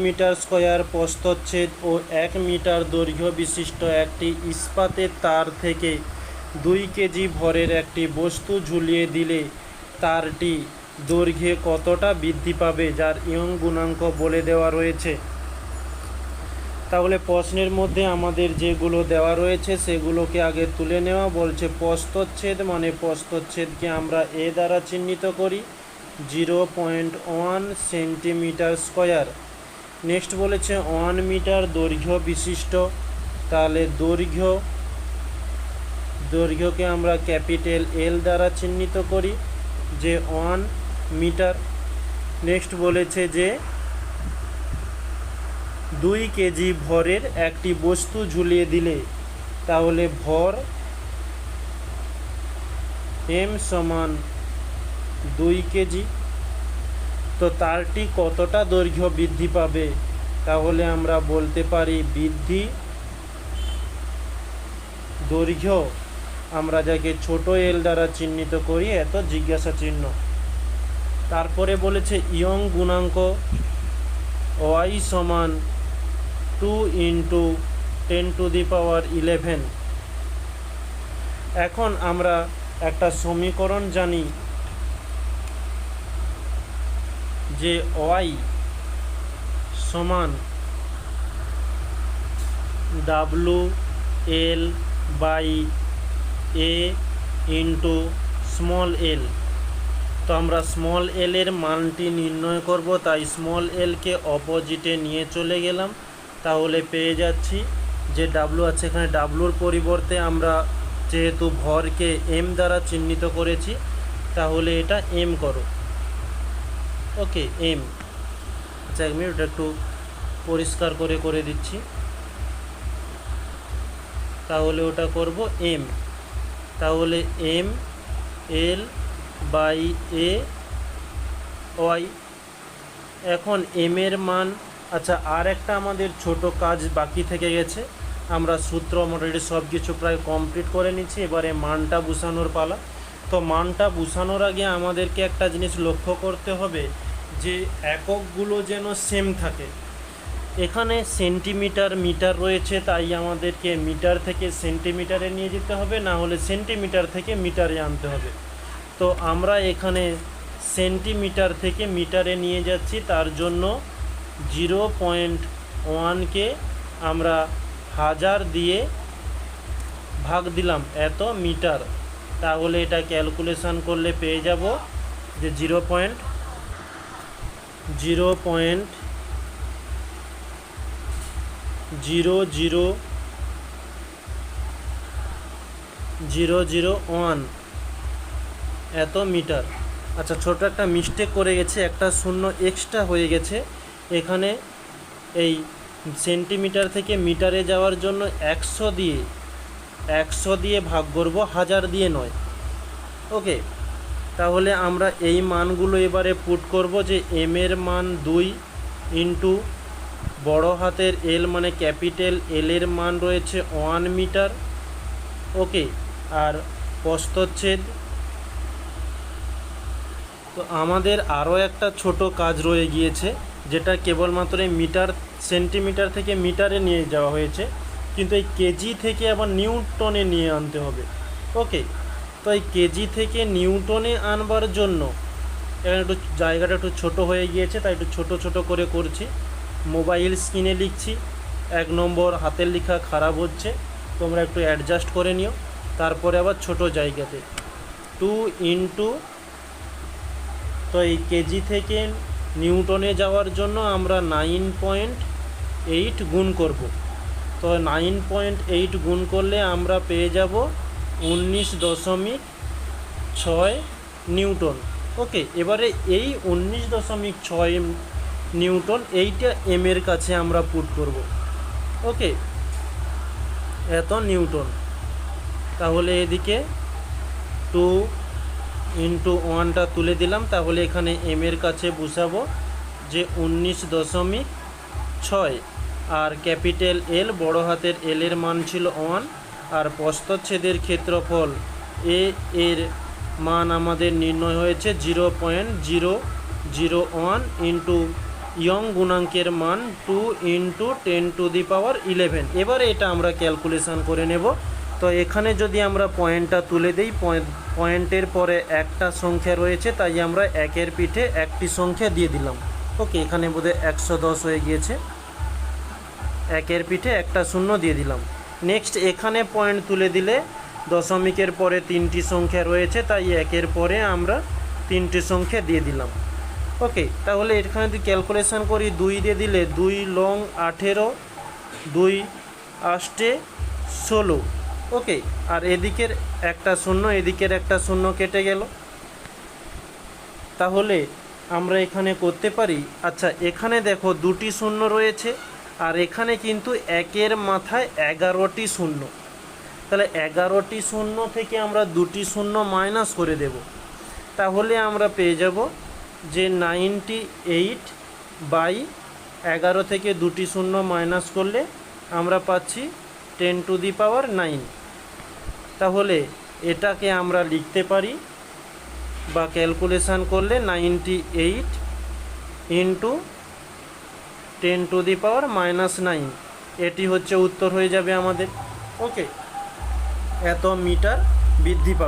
Centimetre square প্রস্থচ্ছেদ ও এক metre দৈর্ঘ্য বিশিষ্ট একটি ইস্পাতের তার থেকে দুই কেজি ভরের একটি বস্তু ঝুলিয়ে দিলে তারটি দৈর্ঘ্যে কতটা বৃদ্ধি পাবে যার ইয়ং গুণাঙ্ক বলে দেওয়া রয়েছে। তাহলে প্রশ্নের মধ্যে আমাদের যেগুলো দেওয়া রয়েছে সেগুলোকে আগে তুলে নেওয়া বলছে প্রস্তচ্ছেদ মানে প্রস্তচ্ছেদকে আমরা এ দ্বারা চিহ্নিত করি। Zero point one centimetre square. Next বলেছে, ওয়ান মিটার দৈর্ঘ্য বিশিষ্ট। তাহলে দৈর্ঘ্য, দৈর্ঘ্যকে আমরা ক্যাপিটাল এল দ্বারা চিহ্নিত করি, যে ওয়ান মিটার। নেক্সট বলেছে যে, দুই কেজি ভরের একটি বস্তু ঝুলিয়ে দিলে, তাহলে ভর এম সমান দুই কেজি। তো তারটি কতটা দৈর্ঘ্য বৃদ্ধি পাবে? তাহলে আমরা বলতে পারি বৃদ্ধি দৈর্ঘ্য, আমরা যাকে ছোট এল দ্বারা চিহ্নিত করি, এত জিজ্ঞাসা চিহ্ন। তারপরে বলেছে ইয়ং গুণাঙ্ক ওয়াই সমান two into ten to the power eleven. এখন আমরা একটা সমীকরণ জানি। যে ওয়াই সমান W L by A into small L. তো আমরা স্মল এল এর মানটি নির্ণয় করব, তাই স্মল এলকে অপোজিটে নিয়ে চলে গেলাম। তাহলে পেয়ে যাচ্ছি যে ডাব্লু আছে এখানে, ডাব্লুর পরিবর্তে আমরা যেহেতু ভরকে এম দ্বারা চিহ্নিত করেছি, তাহলে এটা এম করো। ওকে এম আচ্ছা এক মিনিট একটু পরিষ্কার করে করে দিচ্ছি। তাহলে ওটা করব এম তাহলে M L by A Y এখন এম এর মান আচ্ছা আর একটা আমাদের ছোট কাজ বাকি থেকে গেছে। আমরা সূত্র মোটামুটি সব কিছু প্রায় কমপ্লিট করে নিচ্ছি। এবারে মানটা বুঝানোর পালা। তো মানটা বুঝানোর আগে আমাদেরকে একটা জিনিস লক্ষ্য করতে হবে। যে এককগুলো যেন সেম থাকে। এখানে সেন্টিমিটার মিটার রয়েছে, তাই আমাদেরকে মিটার থেকে সেন্টিমিটারে নিয়ে যেতে হবে, না হলে সেন্টিমিটার থেকে মিটারে আনতে হবে। তো আমরা এখানে সেন্টিমিটার থেকে মিটারে নিয়ে যাচ্ছি, তার জন্য জিরো পয়েন্ট ওয়ানকে আমরা হাজার দিয়ে ভাগ দিলাম, এত মিটার তাহলে এটা ক্যালকুলেশন করলে পেয়ে যাব যে zero point zero point zero zero zero zero one এত মিটার। আচ্ছা ছোট একটা মিস্টেক করে গেছে, একটা শূন্য এক্সট্রা হয়ে গেছে। এখানে এই সেন্টিমিটার থেকে মিটারে যাওয়ার জন্য একশো দিয়ে একশো দিয়ে ভাগ করব, হাজার দিয়ে নয়। ওকে তাহলে আমরা এই মানগুলো এবারে পুট করব যে এম এর মান দুই ইন্টু বড় হাতের এল মানে ক্যাপিটাল এল এর মান রয়েছে ওয়ান মিটার ওকে আর প্রস্তচ্ছেদ তো আমাদের আরও একটা ছোট কাজ রয়ে গিয়েছে, যেটা কেবলমাত্র মিটার সেন্টিমিটার থেকে মিটারে নিয়ে যাওয়া হয়েছে, কিন্তু এই কেজি থেকে আবার নিউটনে নিয়ে আনতে হবে ওকে তো এই কেজি থেকে নিউটনে আনবার জন্য। এখানে একটু জায়গাটা একটু ছোট হয়ে গিয়েছে, তাই একটু ছোট ছোট করে করছি। মোবাইল স্ক্রিনে লিখছি, এক নম্বর হাতের লেখা খারাপ হচ্ছে, তোমরা একটু অ্যাডজাস্ট করে নিও। তারপরে আবার ছোট জায়গাতে। টু ইন্টু তো এই কেজি থেকে নিউটনে যাওয়ার জন্য আমরা নাইন পয়েন্ট এইট গুণ করব। তো নাইন পয়েন্ট এইট গুণ করলে আমরা পেয়ে যাব উনিশ দশমিক ছয় নিউটন। ওকে এবারে এই উনিশ দশমিক ছয় নিউটন এইটা এম এর কাছে আমরা পুট করব। ওকে এত নিউটন। তাহলে এদিকে টু ইন্টু ওয়ানটা তুলে দিলাম, তাহলে এখানে এম এর কাছে বসাবো যে উনিশ দশমিক ছয়। আর ক্যাপিটাল এল বড় হাতের এল এর মান ছিল ওয়ান আর প্রস্তচ্ছেদের ক্ষেত্রফল এ এর মান আমাদের নির্ণয় হয়েছে zero point zero zero one into Young গুণাঙ্কের মান two into ten to the power eleven. এবারে এটা আমরা ক্যালকুলেশন করে নেব। তো এখানে যদি আমরা পয়েন্টটা তুলে দিই পয়েন্টের পরে একটা সংখ্যা রয়েছে, তাই আমরা একের পিঠে একটি সংখ্যা দিয়ে দিলাম। ওকে, এখানে বোধহয় একশো দশ হয়ে গিয়েছে। একের পিঠে একটা শূন্য দিয়ে দিলাম। নেক্সট এখানে পয়েন্ট তুলে দিলে দশমিকের পরে তিনটি সংখ্যা রয়েছে, তাই একের পরে আমরা তিনটি সংখ্যা দিয়ে দিলাম। ওকে তাহলে এখানে যদি ক্যালকুলেশন করি, দুই দিয়ে দিলে দুই লং আঠেরো, দুই আষ্টে ষোলো। ওকে আর এদিকের একটা শূন্য, এদিকের একটা শূন্য কেটে গেল। তাহলে আমরা এখানে করতে পারি আচ্ছা এখানে দেখো দুটি শূন্য রয়েছে। আর এখানে কিন্তু একের মাথায় এগারোটি শূন্য। তাহলে এগারোটি শূন্য থেকে আমরা দুটি শূন্য মাইনাস করে দেব। তাহলে আমরা পেয়ে যাব যে নাইনটি এইট বাই এগারো থেকে দুটি শূন্য মাইনাস করলে আমরা পাচ্ছি ten to the power nine. তাহলে এটাকে আমরা লিখতে পারি বা ক্যালকুলেশান করলে ninety eight into ten to the power minus nine এটি হচ্ছে উত্তর হয়ে যাবে আমাদের। ওকে এত মিটার বৃদ্ধি পাবে।